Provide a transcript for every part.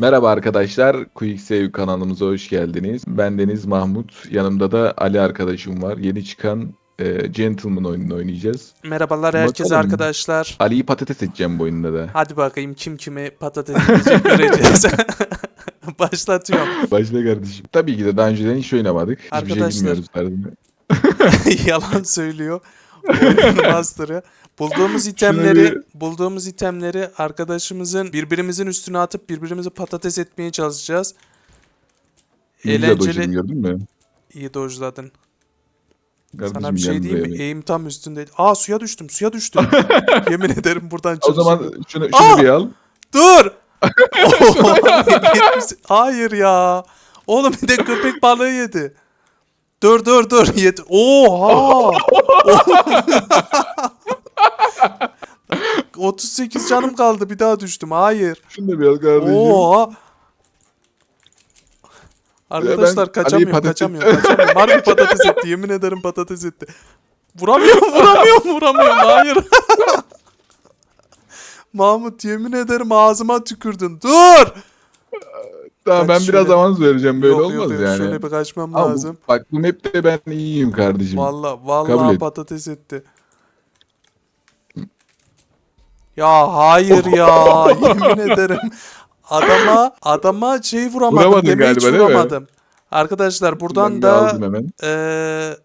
Merhaba arkadaşlar, Quick Save kanalımıza hoş geldiniz. Ben Deniz Mahmut, yanımda da Ali arkadaşım var. Yeni çıkan e, Gentleman oyununu oynayacağız. Merhabalar herkese Bakalım. arkadaşlar. Ali'yi patates edeceğim bu oyunda da. Hadi bakayım kim kimi patates edecek göreceğiz. Başlatıyorum. Başla kardeşim. Tabii ki de daha önceden hiç oynamadık. Hiçbir Arkadaşlar. şey bilmiyoruz tarzında. Yalan söylüyor. Oyunun master'ı. Bulduğumuz itemleri, bulduğumuz itemleri arkadaşımızın birbirimizin üstüne atıp birbirimizi patates etmeye çalışacağız. Eğlenceli- gördün mü? İyi dojladın. Kardeşim Sana bir şey diyeyim mi? bir. Eğim tam üstündeydi. Aa suya düştüm, suya düştüm. Yemin ederim buradan O zaman şunu, şunu Aa! bir al. Dur! Hayır ya. Oğlum bir de köpek balığı yedi. Dur dur dur. Yedi. Oha! 38 canım kaldı bir daha düştüm. Hayır. Şunu da bir al kardeşim. Oha! Arkadaşlar ben kaçamıyorum, patates- kaçamıyorum, kaçamıyorum. Harbi patates etti, yemin ederim patates etti. Vuramıyorum, vuramıyorum, vuramıyorum. Hayır. Mahmut yemin ederim ağzıma tükürdün. Dur! Tamam ben Kaç biraz şöyle- avans vereceğim böyle Yok, olmaz yok, yani. Şöyle bir kaçmam Ama bu- lazım. bak bu map'te ben iyiyim kardeşim. Valla vallahi et. patates etti. Ya hayır ya yemin ederim. Adama adama şey vuramadım. Vuramadın Demeyi hiç galiba, değil mi? vuramadım. Arkadaşlar buradan Ben da aldım hemen. eee,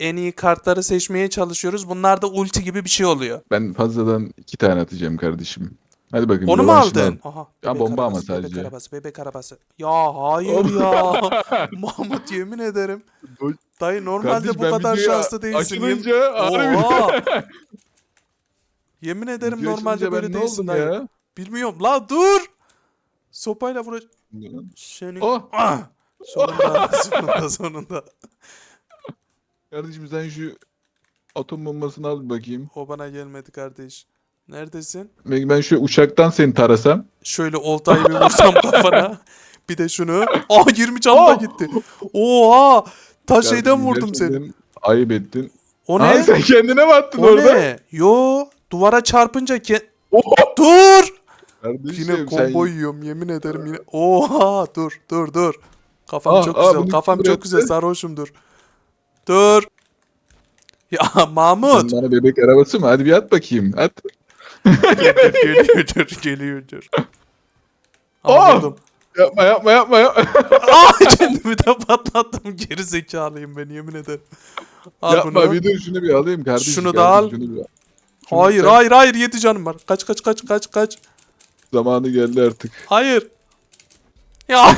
en iyi kartları seçmeye çalışıyoruz. Bunlar da ulti gibi bir şey oluyor. Ben fazladan iki tane atacağım kardeşim. Hadi bakayım. Onu mu rövanşını aldın? al. Aha. Ya bebek bomba ama arabası, Bebek sadece. arabası, bebek arabası. Ya hayır ya. Mahmut yemin ederim. Dur. Dayı normalde Kardeş, bu ben kadar videoya şanslı değilsin. Yemin- Açılınca. Oha. Yemin ederim Video normalde böyle ben ne değilsin oldum dayı. ya? Bilmiyorum. La dur. Sopayla vura... Senin... Oh Ah! Sonunda, sonunda, sonunda. kardeşim sen şu atom bombasını al bakayım. O bana gelmedi kardeş. Neredesin? Ben ben şu uçaktan seni tarasam. Şöyle oltayı bir vursam kafana. Bir de şunu. Ah 20 canım da Oh! gitti. Oha! Ta şeyden vurdum seni. Ayıp ettin. O Aa, ne? sen kendine mi attın O orada? ne? Yo, duvara çarpınca ke... Oha! Dur! Kardeşim Yine sen combo yiyorum yemin ederim yine. Oha dur dur dur. Kafam Aa, çok aa, güzel. bunu Kafam çok güzel. üretti? Sarhoşumdur. Dur. Ya Mahmut. Sen bana bebek arabası mı? Hadi bir at bakayım. At. geliyordur geliyordur. Aa! Aa, vurdum. Yapma yapma yapma yapma. Aa kendimi de patlattım. Geri zekalıyım ben yemin ederim. Al yapma bunu. bir dur şunu bir alayım kardeşim. Şunu da kardeşim, al. şunu bir al. Hayır sen- hayır hayır yedi canım var. Kaç kaç kaç kaç kaç. Zamanı geldi artık. Hayır. Ya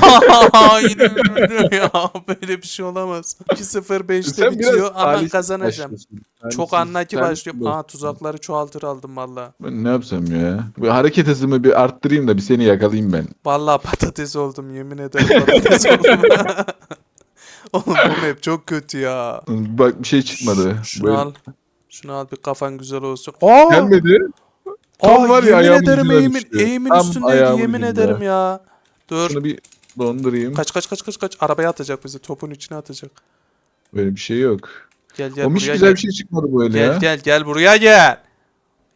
yine öldü ya böyle bir şey olamaz. 2-0-5'te Sen biraz bitiyor ama talihsiz kazanacağım. başlıyorsun. Çok Talihsiz, anlaki talihsiz başlıyorum. başlıyorsun. Aa tuzakları çoğaltır aldım valla. Ben ne yapsam ya? Bu hareket hızımı bir arttırayım da bir seni yakalayayım ben. Valla patates oldum yemin ederim patates oldum. Oğlum bu map çok kötü ya. Bak bir şey çıkmadı. Şunu Böyle- al. Şunu al bir kafan güzel olsun. Aa! Gelmedi. Tam Aa, var ya, yemin ederim eğimin, eğimin Tam üstündeydi yemin ucunda. ederim ya. Dur. Şunu bir dondurayım. Kaç kaç kaç kaç kaç. Arabaya atacak bizi. Topun içine atacak. Böyle bir şey yok. Gel gel O hiç güzel gel. bir şey çıkmadı böyle Gel ya. gel gel buraya gel.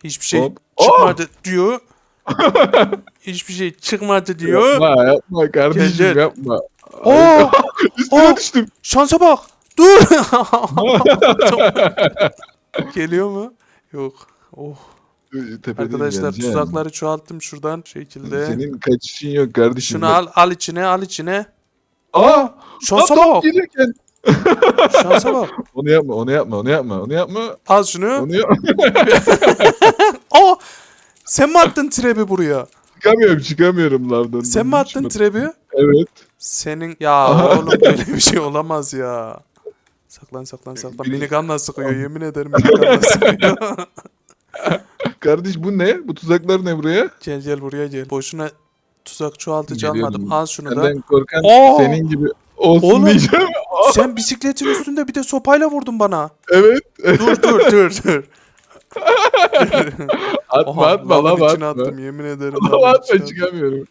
Hiçbir şey Hop. çıkmadı diyor. Hiçbir şey çıkmadı diyor. Yapma yapma kardeşim Gel, gel. yapma. Oo! Üstüne Aa! düştüm. Şansa bak. Dur. Geliyor mu? Yok. Oh. Arkadaşlar geleceğim. tuzakları çoğalttım şuradan şekilde. Senin kaçışın yok kardeşim. Şunu al al içine al içine. Aa! Şansa Lan bak. gelirken. Şansa bak. Onu yapma, onu yapma, onu yapma, onu yapma. Al şunu. Onu yapma. Aa! Sen mi attın trebi buraya? çıkamıyorum, çıkamıyorum lavdan. Sen mi attın trebi? Evet. Senin ya oğlum böyle bir şey olamaz ya. Saklan saklan saklan. Biri- Minigunla sıkıyor yemin ederim sıkıyor. Kardeş bu ne? Bu tuzaklar ne buraya? gel gel buraya gel. Boşuna tuzak çoğaltıcı Geliyorum. almadım. Al şunu da. Senden korkan Aa! senin gibi olsun Oğlum. diyeceğim. Sen bisikletin üstünde bir de sopayla vurdun bana. Evet. Dur dur dur dur. Atma Oha, atma lavın lava içine atma. attım yemin ederim. Lava lavın atma attım. çıkamıyorum.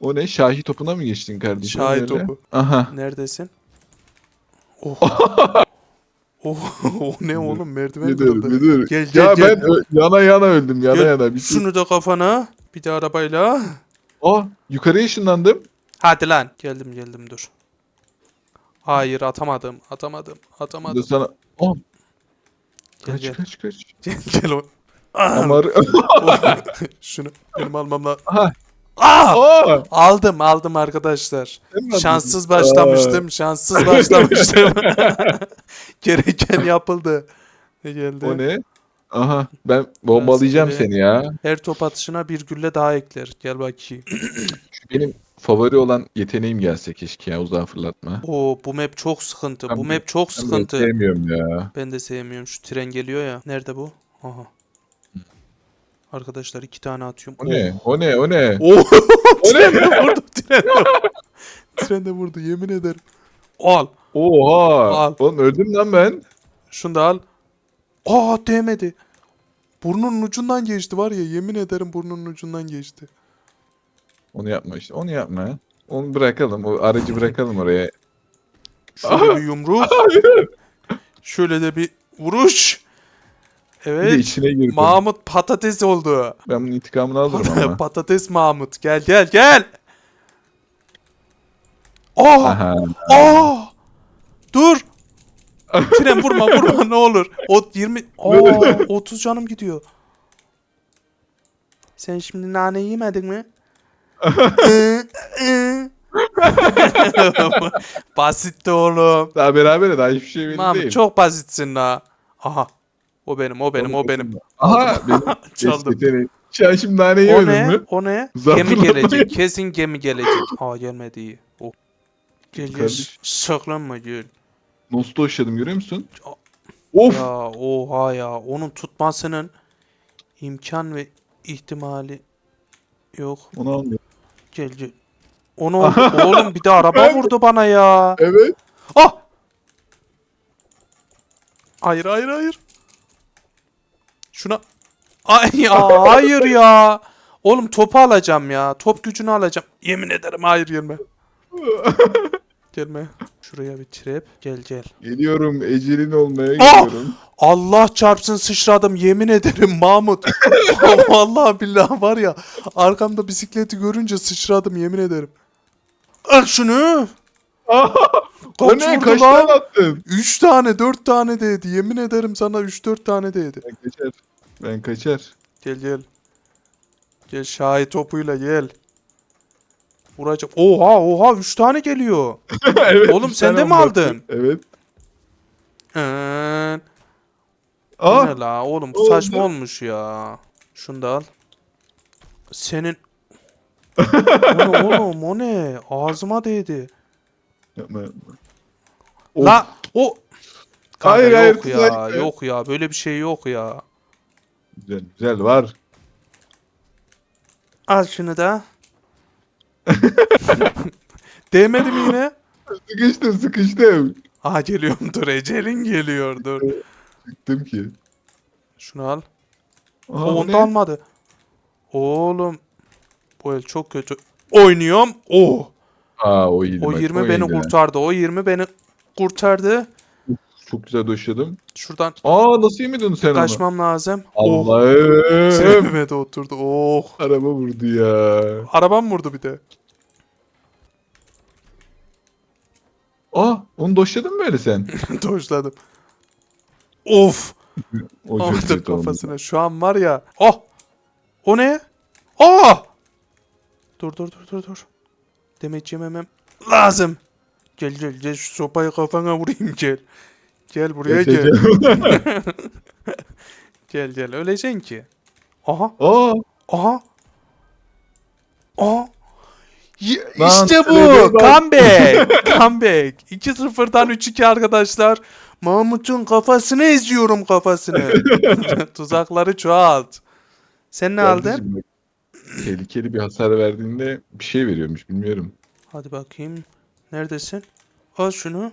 O ne? Şahi topuna mı geçtin kardeşim? Şahi topu. Aha. Neredesin? Oh. oh, o ne oğlum merdiven dur, kırıldı. dur. Gel, gel, ya gel. ben yana yana öldüm, yana Gel, yana. Bir şey- Şunu da kafana. Bir de arabayla. Aa yukarıya ışınlandım. Hadi lan. Geldim geldim dur. Hayır atamadım. Atamadım. Atamadım. da sana... Aa Gel kaç gel. kaç kaç. Gel gel o. Amar... Şunu benim almam lazım. Aha. Aa! Aa! Aldım aldım arkadaşlar. Mi? Şanssız başlamıştım. Şanssız başlamıştım. Gereken yapıldı. Ne geldi? O ne? Aha ben bombalayacağım seni- seni ya. Her top atışına bir gülle daha ekler. Gel bakayım. Şu benim favori olan yeteneğim gelse keşke ya uzağa fırlatma. Oo bu map çok sıkıntı. Ben bu bu- map çok Ben böyle sıkıntı. sevmiyorum ya. Ben de sevmiyorum. Şu tren geliyor ya. Nerede bu? Aha. Arkadaşlar iki tane atıyorum. O ne? O ne? O ne? Oo. O ne? vurdu. Tren de vurdu. tren de vurdu yemin ederim. Al. Oha! Al. Oğlum öldüm lan ben. Şunu da al. Aa değmedi. Burnunun ucundan geçti var ya yemin ederim burnunun ucundan geçti. Onu yapma işte. Onu yapma. Onu bırakalım. O aracı bırakalım oraya. Şöyle bir yumruk. Şöyle de bir vuruş. Bir de Evet. içine girdim. Mahmut patates oldu. Ben bunun intikamını alırım ama. patates Mahmut. Gel gel gel. Oh! Oh! Dur. Tren vurma vurma ne olur. O 20 Aa, 30 canım gidiyor. Sen şimdi nane yemedin mi? Hı. Basitti oğlum. Daha beraber daha hiçbir şey belli Mahmut değil. çok basitsin la. Aha. O benim, o benim, o benim. Aha benim Çaldım. yeteneğim. Sen şimdi nane O yemedin ne? mi? O ne? Zaten Gemi gelecek. Kesin gemi gelecek. Aa gelmedi iyi. Oh. Gel gel. Kardeş. Saklanma gel. Nasıl doşladım görüyor musun? Of! Ya oha ya. Onun tutmasının imkan ve ihtimali yok. Onu almıyor. Gel gel. Onu oğlum bir de araba vurdu bana ya. Evet. Ah! Hayır hayır hayır. Şuna Ay ya hayır ya. Oğlum topu alacağım ya. Top gücünü alacağım. Yemin ederim hayır gelme. Gelme. Şuraya bir trap. Gel gel. Geliyorum. Ecelin olmaya Ah! geliyorum. Allah çarpsın sıçradım yemin ederim Mahmut. Vallahi billahi var ya arkamda bisikleti görünce sıçradım yemin ederim. Al şunu. O Kaç ne? Kaç tane attın? 3 tane 4 tane değdi. Yemin ederim sana 3-4 tane değdi. Ben kaçar. Ben kaçar. Gel gel. Gel şahit topuyla gel. Vuracağım. Oha oha 3 tane geliyor. evet. Oğlum üç sen tane de mi aldın? Evet. Ee, bu Aa! ne la oğlum bu Oğlum saçma olmuş ya. Şunu da al. Senin o ne oğlum o ne? Ağzıma değdi. Yapma yapma. Of. La o Kanka Hayır, hayır, yok ya güzel. yok ya böyle bir şey yok ya. Güzel güzel var. Al şunu da. Değmedi mi yine? Sıkıştım sıkıştım. Aha geliyorum dur Ecelin geliyor dur. Sıktım ki. Şunu al. Aha, o bu onu ne? da almadı. Oğlum bu el çok kötü. Oynuyorum. Oh. Aa o iyiydi O bak, 20 beni iyiydi. kurtardı. O 20 beni kurtardı. Çok güzel doşladım. Şuradan Aa nasıl yemedin sen onu? kaçmam lazım. Oh. Allah'ım. Sevmedi oturdu. Oh. Araba vurdu ya. Arabam vurdu bir de. Aa onu doşladın mı öyle sen? Doşladım. Of. O çok kötü oldu. kafasına. Şu an var ya. Oh. O ne? Oh. Dur dur dur dur dur. Demet yememem lazım. Gel gel gel şu sopayı kafana vurayım gel. Gel buraya gel. Gel gel öleceksin ki. Aha Aa aha. Aha. Y- işte bu. Comeback. Comeback. 2-0'dan 3-2 arkadaşlar. Mahmut'un kafasını eziyorum kafasını. Tuzakları çoğalt. Sen ne aldın? Tehlikeli bir hasar verdiğinde bir şey veriyormuş bilmiyorum. Hadi bakayım. Neredesin? Al şunu.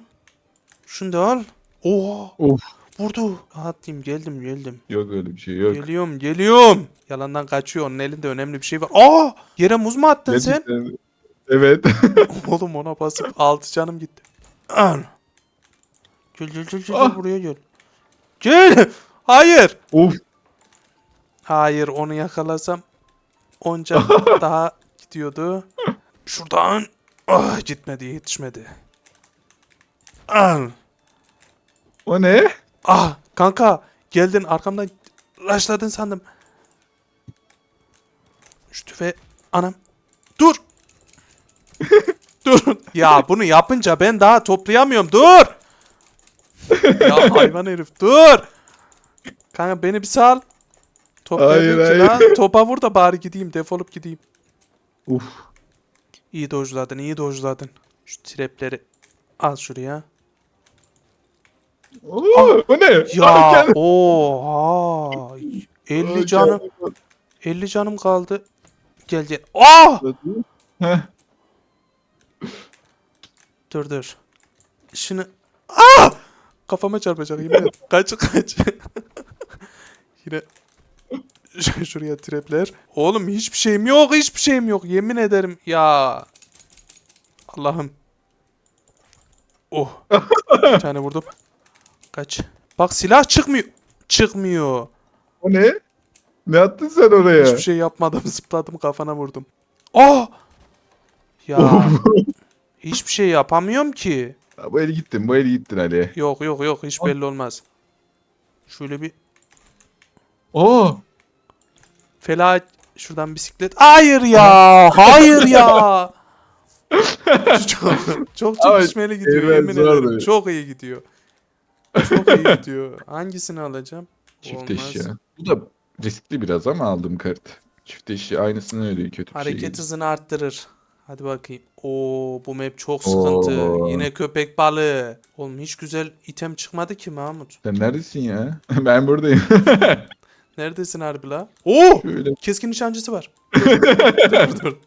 Şunu da al. Oha. Of. Vurdu. Atlayayım geldim geldim. Yok öyle bir şey yok. Geliyorum geliyorum. Yalandan kaçıyor. Onun elinde önemli bir şey var. Aa! Yere muz mu attın sen? Gerçekten- Evet. Oğlum ona basıp altı canım gitti. Gel gel gel gel Ah. buraya gel. Gel. Hayır. of. Hayır onu yakalasam onca daha gidiyordu. Şuradan. Ah gitmedi yetişmedi. Al. O ne? Ah kanka geldin arkamdan raşladın sandım. Düştü ve anam. Dur. dur. Ya bunu yapınca ben daha toplayamıyorum. Dur. ya hayvan herif dur. Kanka beni bir sal. Toplayamıyorum Hayır, hayır. lan. Topa vur da bari gideyim defolup gideyim. Uf. İyi dojladın iyi dojladın. Şu trapleri al şuraya. Oo, o ne? Ay, Ya oha. 50 Ay, canım kendi- 50 canım kaldı. Gel gel. Ah! Heh. Dur dur. Şunu Ah! Kafama çarpacak yemin. Kaç kaç. Yine şuraya trapler. Oğlum hiçbir şeyim yok, hiçbir şeyim yok. Yemin ederim ya. Allah'ım. Oh. Bir tane vurdum. Kaç. Bak silah çıkmıyor. Çıkmıyor. O ne? Ne attın sen oraya? Hiçbir şey yapmadım. Zıpladım kafana vurdum. Oh! Ya. hiçbir şey yapamıyorum ki. Ha, bu el gittin, bu el gittin Ali. Yok yok yok hiç belli olmaz. Şöyle bir Oo. Fela şuradan bisiklet. Hayır ya. Hayır ya. çok çok çekişmeli gidiyor eğlen yemin zor ederim. Çok iyi gidiyor. Çok iyi gidiyor. Hangisini alacağım? Çift eşya. Bu da riskli biraz ama aldım kart. Çift eşya aynısını ödüyor kötü bir şey. Hareket hızını arttırır. Hadi bakayım. Oo bu map çok sıkıntı. Oo. Yine köpek balığı. Oğlum hiç güzel item çıkmadı ki Mahmut. Sen neredesin ya? ben buradayım. Neredesin harbi la? Oo! Şöyle. Keskin nişancısı var. dur dur.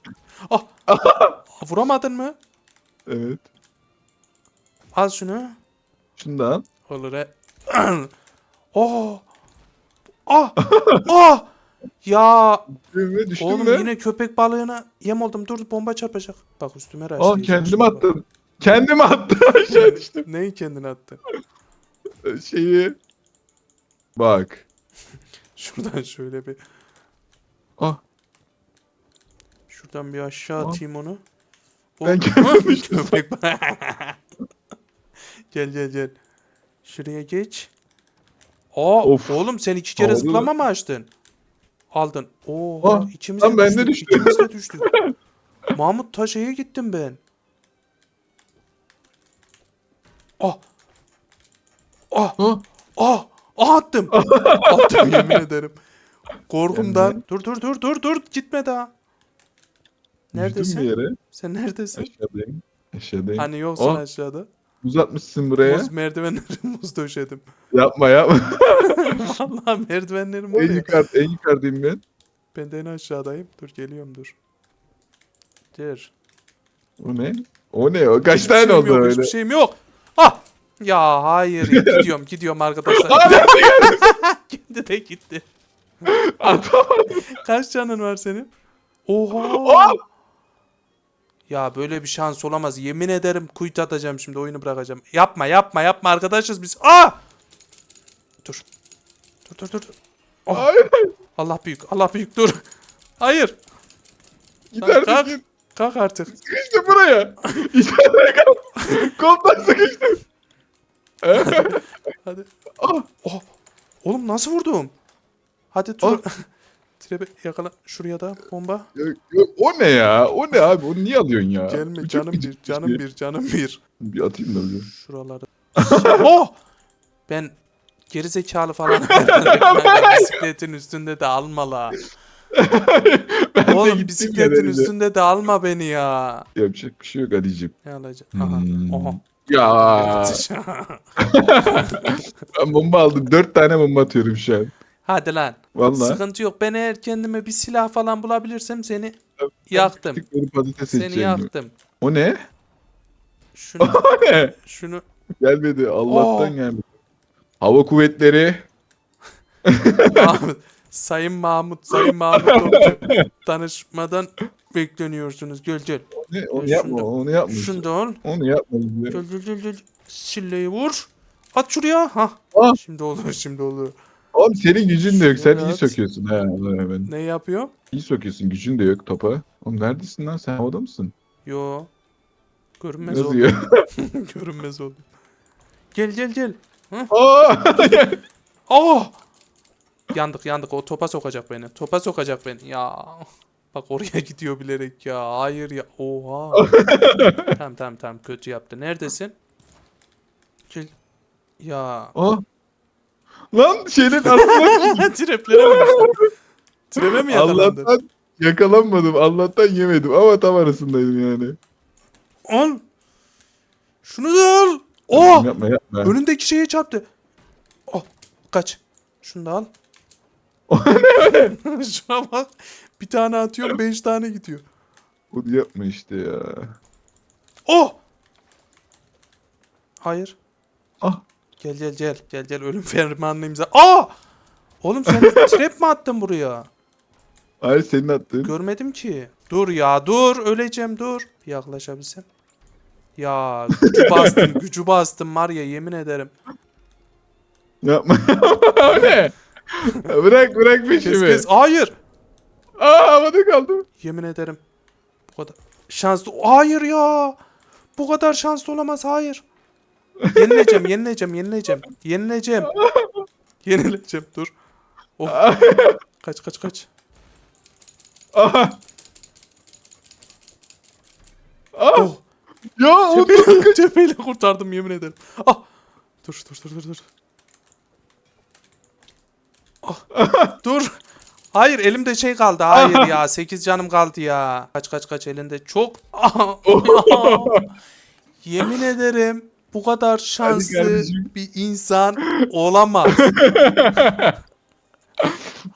Ah! Vuramadın mı? Evet. Al şunu. Şundan. Olur he. oh! Ah! Ah! Ya Düştün düştün oğlum mü? yine köpek balığına yem oldum. Dur bomba çarpacak. Bak üstüme Aa raşlayacak. kendim attım. Kendim attım aşağı düştüm. Neyi kendine attın? Şeyi. Bak. Şuradan şöyle bir Ah. şuradan bir aşağı Ah. atayım onu. Ben Oh, köpek balığı. gel gel gel. Şuraya geç. Aa, Of. oğlum sen iki kere Oldu. zıplama mı açtın? Aldın. Oo, Ah, ikimiz de lan ben de düştük. düştüm. ikimiz de düştük. Mahmut Taşa'ya gittim ben. Ah. Ah. Ah. Ah. Ah attım. attım yemin ederim. Korkumdan. Dur dur dur dur dur gitme daha. Neredesin? bir yere. Sen neredesin? Aşağıdayım. Aşağıdayım. Hani yoksun Ah. aşağıda. Muz atmışsın buraya. Muz merdivenleri muz döşedim. Yapma yapma. Vallahi merdivenlerim var en yukarı, en yukarıdayım ben. Ben de en aşağıdayım. Dur geliyorum dur. Dur. O ne? O ne? O kaç Hiçbir tane şeyim oldu yok, öyle? Hiçbir şeyim yok. Ah! Ya hayır ya. gidiyorum gidiyorum arkadaşlar. Kendi de gitti. Kaç canın var senin? Oha! Ya böyle bir şans olamaz. Yemin ederim kuyut atacağım şimdi oyunu bırakacağım. Yapma yapma yapma arkadaşız biz. Ah! Dur. Dur dur dur. Oh, Hayır. Allah büyük Allah büyük dur. Hayır. Gider kalk. Kalk artık. Sıkıştım buraya. İçeride kal. Koldan sıkıştım. Hadi. Ah. Oh. Oğlum nasıl vurdum? Hadi dur. Trebe yakala. Şuraya da bomba. O ne ya? O ne abi? Onu niye alıyorsun ya? Gelme Bu çok canım bir, canım bir, canım bir. Bir atayım da bir. Şuraları. oh! Ben geri zekalı falan. Bisikletin üstünde de alma la. ben de Oğlum gittim bisikletin üstünde de alma beni ya. Yapacak bir şey yok Ali'cim. Ne alacağım? Aha. Hmm. Oha. Ya ben bomba aldım. Dört tane bomba atıyorum şu an. Hadi lan. Valla. Sıkıntı yok. Ben eğer kendime bir silah falan bulabilirsem seni yaktım. Tıkları patates Seni yaktım. O ne? Şunu O ne? şunu Gelmedi. Allah'tan Oo. gelmedi. Hava kuvvetleri. Mahmut, Sayın Mahmut, Sayın Mahmut. Tanışmadan bekleniyorsunuz. Gel gel. Ne? Onu Şunu yapma. da- Onu yapma. Şunu da al. Onu yapma. Gel gel gel gel. Silleyi vur. At şuraya. Ha. Ah. Şimdi olur, şimdi olur. Oğlum senin gücün de yok. Sen iyi söküyorsun. Ha, hemen. Ne yapıyor? İyi söküyorsun. Gücün de yok topa. Oğlum neredesin lan sen havada mısın? Yo. Görünmez Nasıl oldu. ya? Görünmez oldu. Gel gel gel. Aa! Oh! Yandık yandık. O topa sokacak beni. Topa sokacak beni. Ya. Bak oraya gidiyor bilerek ya. Hayır ya. Oha. tamam tamam tamam. Kötü yaptı. Neredesin? Gel. Ya. Aa! Lan şeyin altına Treplere mi düştün? Mi yakalandın? Allah'tan yakalanmadım. Allah'tan yemedim ama tam arasındaydım yani. Al. Şunu da al. Oh! Yapma yapma. Önündeki şeye çarptı. Oh. Kaç. Şunu da al. Şuna bak. Bir tane atıyorum beş tane gidiyor. Bunu yapma işte ya. Oh! Hayır. Ah. Gel gel gel. Gel gel ölüm fermanını imza. Aa! Oğlum sen trap mi attın buraya? Hayır senin attığın. Görmedim ki. Dur ya dur öleceğim dur. Yaklaşabilsem. Ya gücü bastım gücü bastım var ya yemin ederim. Yapma. o ne? bırak bırak Kes peşimi. kes. Hayır. Aa havada kaldım. Yemin ederim. Bu kadar şanslı. Hayır ya. Bu kadar şanslı olamaz. Hayır. Yenileceğim, yenileceğim, yenileceğim. Yenileceğim. Yenileceğim. Dur. Oh. Kaç kaç kaç. Aha. Ah. Oh. Ya o tepeyle kurtardım yemin ederim. Ah. Dur dur dur dur dur. Ah. dur. Hayır elimde şey kaldı. Hayır ya 8 canım kaldı ya. Kaç kaç kaç elinde çok. Yemin ederim bu kadar şanslı bir insan olamaz.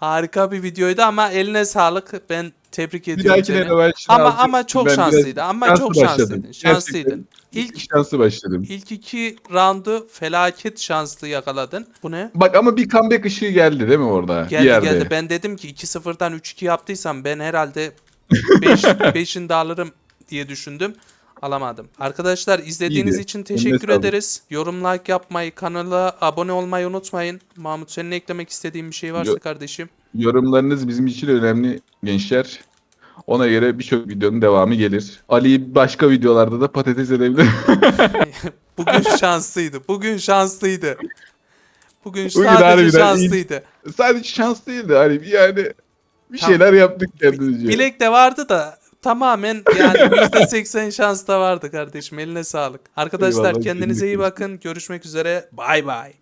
Harika bir videoydu ama eline sağlık. Ben tebrik ediyorum dahakine seni. Ama ama çok Ben biraz şanslıydı. Ama şanslı çok başladım. şanslıydın. Şanslıydın. İlk İlk şanslı başladım. ilk iki roundu felaket şanslı yakaladın. Bu ne? Bak ama bir comeback ışığı geldi değil mi orada? Geldi yerde. geldi. Ben dedim ki 2-0'dan 3-2 yaptıysam ben herhalde 5 5'ini de alırım diye düşündüm. Alamadım. Arkadaşlar izlediğiniz İyiydi. için teşekkür sağlık. ederiz. Yorum like yapmayı, kanala abone olmayı unutmayın. Mahmut senin eklemek istediğin bir şey varsa Yo- kardeşim. Yorumlarınız bizim için önemli gençler. Ona göre birçok videonun devamı gelir. Ali'yi başka videolarda da patates edebilir. Bugün şanslıydı. Bugün şanslıydı. Bugün Bugün sadece iyi. şanslıydı. Sadece şans değildi. Hani yani bir Tamam. şeyler yaptık kendimizce. Bilek de vardı da tamamen yani %80 şans da vardı kardeşim. Eline sağlık. Arkadaşlar Eyvallah, kendinize iyi bakın. Görüşmek üzere. Bay bay.